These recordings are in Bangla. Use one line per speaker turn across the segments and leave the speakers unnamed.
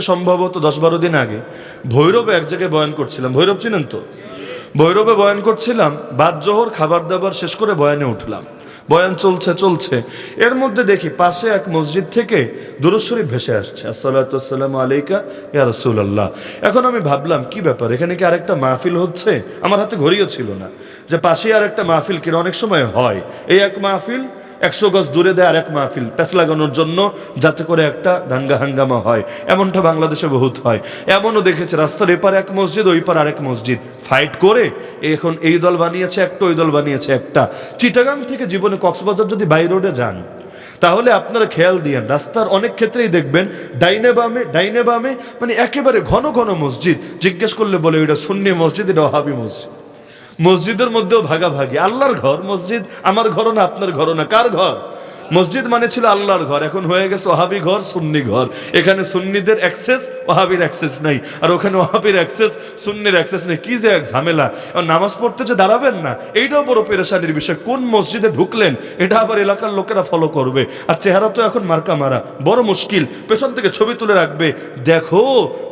সম্ভবত দশ বারো দিন আগে ভৈরবে এক জায়গায় বয়ান করছিলাম। ভৈরব চিনেন তো? ভৈরবে বয়ান করছিলাম, বাদ জোহর খাবার দাবার শেষ করে বয়ানে উঠলাম। বয়ান চলছে চলছে। এর মধ্যে দেখি পাশে এক মসজিদ থেকে দুরস্বরী ভেসে আসছে। আসসালাম আলাইকা ইয়া রসুল্লাহ এখন আমি ভাবলাম, কি ব্যাপার, এখানে কি আরেকটা মাহফিল হচ্ছে? আমার হাতে ঘড়িও ছিল না। যে পাশে আর একটা মাহফিল কিনা অনেক সময় হয়? এই এক মাহফিল একশো গজ দূরে দেয় আর এক মাহফিল প্যাস লাগানোর জন্য যাতে করে একটা দাঙ্গা হাঙ্গামা হয়। এমনটা বাংলাদেশে বহুত হয়। এমনও দেখেছে, রাস্তার এপার এক মসজিদ, ওই পার আরেক মসজিদ। ফাইট করে এখন এই দল বানিয়েছে একটা, ওই দল বানিয়েছে একটা। চিটাগাং থেকে জীবনে কক্সবাজার যদি বাই রোডে যান, তাহলে আপনারা খেয়াল দিয়েন, রাস্তার অনেক ক্ষেত্রেই দেখবেন, ডাইনে বামে ডাইনে বামে মানে একেবারে ঘন ঘন মসজিদ। জিজ্ঞেস করলে বলে এটা সুন্নি মসজিদ, এটা হাবি মসজিদ। মসজিদের মধ্যেও ভাগাভাগি। আল্লাহর ঘর মসজিদ আমার ঘর না আপনার ঘর না কার ঘর? মসজিদ মানে ছিল আল্লাহর ঘর। এখন হয়ে গেছে ওহাবি ঘর, সুন্নি ঘর। এখানে সুন্নিদের অ্যাক্সেস ওহাবির অ্যাক্সেস নাই। আর ওখানে ওহাবির অ্যাক্সেস সুন্নির অ্যাক্সেস নেই। কি যে এক ঝামেলা। নামাজ পড়তে যে দাঁড়াবেন না, এইটাও বড় পেরেশানির বিষয়। কোন মসজিদে ঢুকলেন, এটা আবার এলাকার লোকেরা ফলো করবে। আর চেহারা তো এখন মার্কা মারা। বড় মুশকিল। পেছন থেকে ছবি তুলে রাখবে। দেখো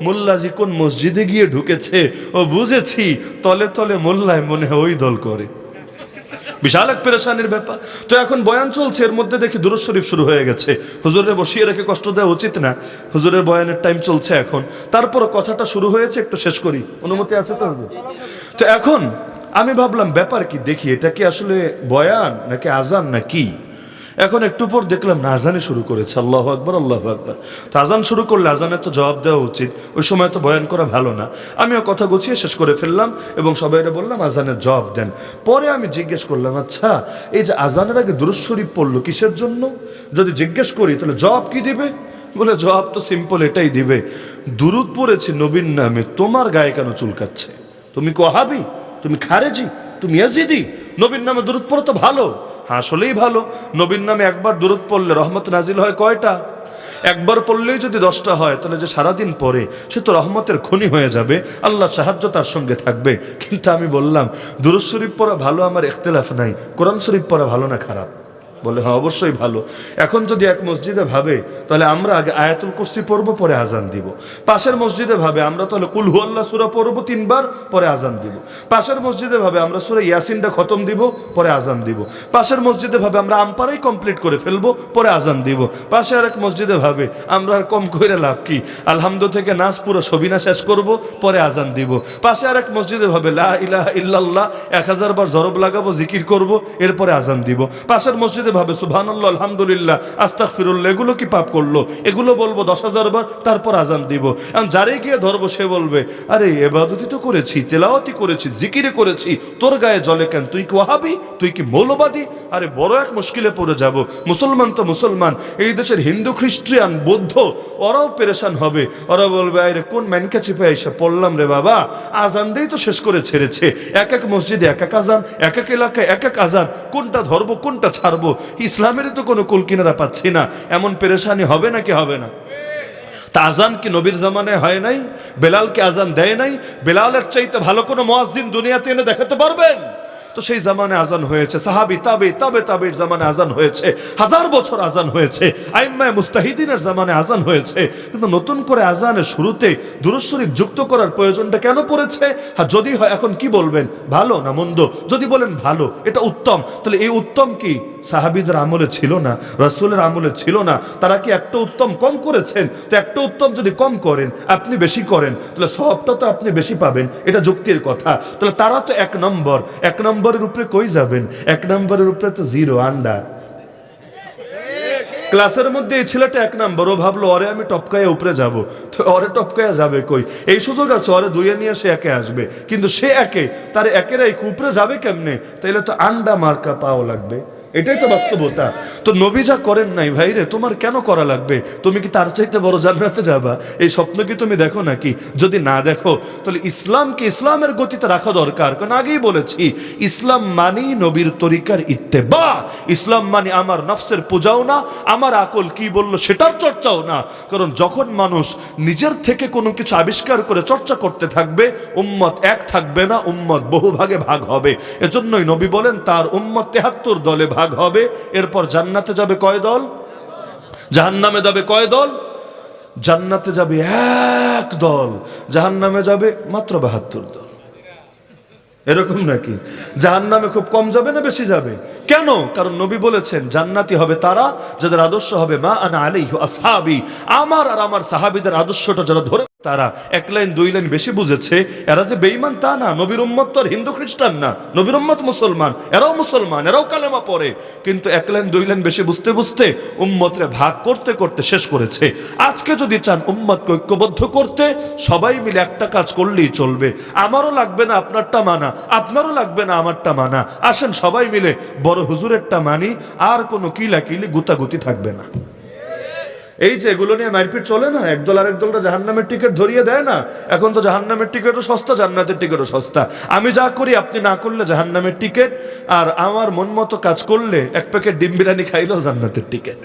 মোল্লাজি কোন মসজিদে গিয়ে ঢুকেছে। ও বুঝেছি, তলে তলে মোল্লায় মনে ওই দল করে। বিশাল এক পেরেশানির ব্যাপার। তো এখন বয়ান চলছে, এর মধ্যে দেখি দুরুদ শরীফ শুরু হয়ে গেছে। হুজুরে বসিয়ে রেখে কষ্ট দেওয়া উচিত না। হুজুরের বয়ানের টাইম চলছে এখন। তারপর কথাটা শুরু হয়েছে, একটু শেষ করি। অনুমতি আছে তো, হুজুর? তো এখন আমি ভাবলাম, ব্যাপার কি? দেখি, এটা কি আসলে বয়ান নাকি আজান না কি এখন একটু পর দেখলাম না আজানে শুরু করেছে। আল্লাহ আকবর আল্লাহ আকবর। তো আজান শুরু করলে আজানের তো জবাব দেওয়া উচিত। ওই সময় তো বয়ান করা ভালো না। আমিও কথা গুছিয়ে শেষ করে ফেললাম এবং সবাইরে বললাম, আজানের জবাব দেন। পরে আমি জিজ্ঞেস করলাম আচ্ছা এই যে আজানের আগে দুরুশরীফ পড়ল কিসের জন্য? যদি জিজ্ঞেস করি, তাহলে জবাব কি দিবে? বলে, জবাব তো সিম্পল এটাই দিবে। দুরুদ পড়েছে নবীন নামে, তোমার গায়ে কেন চুলকাচ্ছে? তুমি কহাবি? তুমি খারেজি? তুমি ইয়াজিদি? নবীর নামে দূরত পড়ো তো ভালো। আসলেই ভালো। নবীর নামে একবার দূরত পড়লে রহমত নাজিল হয় কয়টা? একবার পড়লেই যদি দশটা হয়, তাহলে যে সারাদিন পরে সে তো রহমতের খনি হয়ে যাবে। আল্লাহ সাহায্য তার সঙ্গে থাকবে। কিন্তু আমি বললাম, দুরুদ শরীফ পড়া ভালো, আমার ইখতলাফ নাই। কোরআন শরীফ পড়া ভালো না খারাপ? বলে হ্যাঁ অবশ্যই ভালো। এখন যদি এক মসজিদে ভাবে, তাহলে আমরা আগে আয়াতুল কুরসি পড়ব, পরে আজান দিব। পাশের মসজিদে ভাবে, আমরা তাহলে কুলহু আল্লাহ সুরা পড়ব তিনবার, পরে আজান দিব। পাশের মসজিদে ভাবে, আমরা সুরা ইয়াসিনটা খতম দিব, পরে আজান দিব। পাশের মসজিদে ভাবে, আমরা আমপারাই কমপ্লিট করে ফেলব, পরে আজান দিব। পাশে আরেক মসজিদে ভাবে, আমরা আর কম করে লাভ কি? আলহামদু থেকে নাচ পুরো সবিনা শেষ করব, পরে আজান দিব। পাশে আর এক মসজিদে ভাবে, লা ইলাহা ইল্লাল্লাহ, এক হাজার বার জরব লাগাবো, জিকির করব, এরপরে আজান দিব। পাশের মসজিদে ভাবে, সুবহানাল্লাহ, আলহামদুলিল্লাহ, আস্তাগফিরুল্লাহ, এগুলো কি পাপ করল? এগুলো বলব দশ হাজার বার, তারপর আজান দিব। এখন যারে গিয়ে ধরবো, সে বলবে, আরে এবাদতি তো করেছি তেলাওয়াতি করেছি, জিকিরে করেছি। তোর গায়ে জলে কেন? তুই কি ওয়াহাবি? তুই কি মৌলবাদী? আরে, বড় এক মুশকিলে পড়ে যাব। মুসলমান তো মুসলমান, এই দেশের হিন্দু খ্রিস্টিয়ান বৌদ্ধ, ওরাও পেরেশান হবে। ওরা বলবে আরে কোন ম্যানকে চিপে এসে পড়লাম রে বাবা? আজান দিয়েই তো শেষ করে ছেড়েছে। এক এক মসজিদে এক এক আজান, এক এক এলাকায় এক এক আজান। কোনটা ধরবো, কোনটা ছাড়বো? ইসলামের তো কোনো কুলকিনারা পাচ্ছি না। এমন পেরেশানি হবে না কি হবে না? তা আজান কি নবীর জামানায় হয় নাই? বেলালকে আজান দেয় নাই? বেলালের চাইতে ভালো কোনো মহাজিন দুনিয়াতে এনে দেখাতে পারবেন? তো সেই জামানে আজান হয়েছে। সাহাবি তাবে, তবে, তাবির জামানে আজান হয়েছে। হাজার বছর আজান হয়েছে। আইম্মায় মুস্তাহিদিনের জামানে আজান হয়েছে। কিন্তু নতুন করে আজানের শুরুতে দুরুশরীফ যুক্ত করার প্রয়োজনটা কেন পড়েছে? হ্যাঁ যদি হয়, এখন কি বলবেন? ভালো না মন্দ? যদি বলেন ভালো, এটা উত্তম। তাহলে এই উত্তম কি? সাহাবিদের আমলে ছিল না, রসুলের আমলে ছিল না। তারা কি একটা উত্তম কম করেছেন? তো একটা উত্তম যদি কম করেন, আপনি বেশি করেন, তাহলে সবটা তো আপনি বেশি পাবেন। এটা যুক্তির কথা। তাহলে তারা তো এক নম্বর, এক নম্বরের উপরে কই যাবেন? এক নম্বরের উপরে তো জিরো আন্ডা ক্লাসের মধ্যে এই ছেলেটা এক নাম্বার, ও ভাবলো, অরে, আমি টপকায় উপরে যাব। তো অরে টপকায় যাবে কই? এই সুযোগ আছে, অরে দুইয়ে নিয়ে সে একে আসবে। কিন্তু সে একে, তার একেরাই উপরে যাবে কেমনে? তাইলে তো আন্ডা মার্কা পাও লাগবে। এটাই তো বাস্তবতা। তো নবী যা করেন নাই ভাই রে তোমার কেন করা লাগবে? তুমি কি তার চাইতে বড় জান্নাতে যাবা? এই স্বপ্ন কি তুমি দেখো নাকি? যদি না দেখো, তাহলে ইসলামকে ইসলামের গতিতে রাখা দরকার। কারণ আগেই বলেছি, ইসলাম মানি নবীর তরিকার ইত্তেবা। ইসলাম মানি আমার নফসের পূজাও না, আমার আকল কি বলল সেটার চর্চাও না। কারণ যখন মানুষ নিজের থেকে কোনো কিছু আবিষ্কার করে চর্চা করতে থাকবে, উম্মত এক থাকবে না, উম্মত বহু ভাগে ভাগ হবে। এজন্যই নবী বলেন, তার উম্মত তেহাত্তর দলে ভাগ হবে, এরপর জান্নাতে যাবে কয় দল? জাহান্নামে যাবে কয় দল? জান্নাতে যাবে এক দল, জাহান্নামে যাবে মাত্র বাহাত্তর দল। এরকম নাকি? জাহান নামে খুব কম যাবে না বেশি যাবে? কেন? কারণ নবী বলেছেন, জান্নাতি হবে তারা যাদের আদর্শ হবে মা আনা আসহাবি। আমার আর আমার সাহাবিদের আদর্শটা যারা ধরে তারা এক লাইন, দুই লাইন বেশি বুঝেছে, এরা যে বেঈমান তা না, নবীর উম্মত তো হিন্দু খ্রিস্টান না, নবীর উম্মত মুসলমান, এরাও মুসলমান, এরাও কালেমা পড়ে, কিন্তু এক লাইন, দুই লাইন বেশি বুঝতে বুঝতে উম্মতরে ভাগ করতে করতে শেষ করেছে। আজকে যদি চান উম্মতকে ঐক্যবদ্ধ করতে, সবাই মিলে একটা কাজ করলেই চলবে। আমারও লাগবে না আপনারটা মানা, আপনারও লাগবে না আমারটা মানা। আসেন সবাই মিলে বড় হুজুরেরটা মানি, আর কোনো কিলাকিলি, গুতাগুতি থাকবে না। এই যে এগুলো নিয়ে মারপিট চলে না একদল আর একদলটা জাহান্নামের টিকিট ধরিয়ে দেয় না, এখন তো জাহান্নামের টিকিটও সস্তা, জান্নাতের টিকিটও সস্তা। আমি যা করি, আপনি না করলে জাহান্নামের টিকিট, আর আমার মন মতো কাজ করলে এক প্যাকেট ডিম বিরিয়ানি খাইলেও জান্নাতের টিকিট।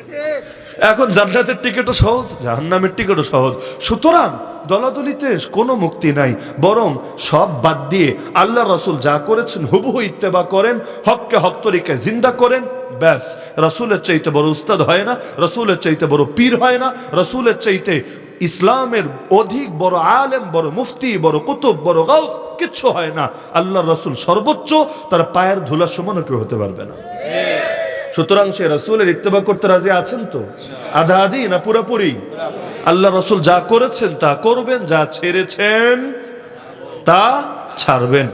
এখন জান্নাতের টিকিটও সহজ, জাহান্নামের টিকিটও সহজ। সুতরাং দলাদলিতে কোনো মুক্তি নাই, বরং সব বাদ দিয়ে আল্লাহ রসুল যা করেছেন হুবহু ইত্তেবা করেন, হককে হক তরিকে জিন্দা করেন, ব্যাস। রসুলের চাইতে বড় উস্তাদ হয় না, রসুলের চাইতে বড় পীর হয় না, রসুলের চাইতে ইসলামের অধিক বড় আলেম, বড় মুফতি, বড় কুতুব, বড় গাউস কিচ্ছু হয় না। আল্লাহ রসুল সর্বোচ্চ, তার পায়ের ধুলার সমানও কেউ হতে পারবে না। সুতরাং সে রসুলের ইত্তেবা করতে রাজি আছেন তো? আধা আধি না পুরাপুরি? আল্লাহ রসুল যা করেছেন তা করবেন, যা ছেড়েছেন, তা ছাড়বেন।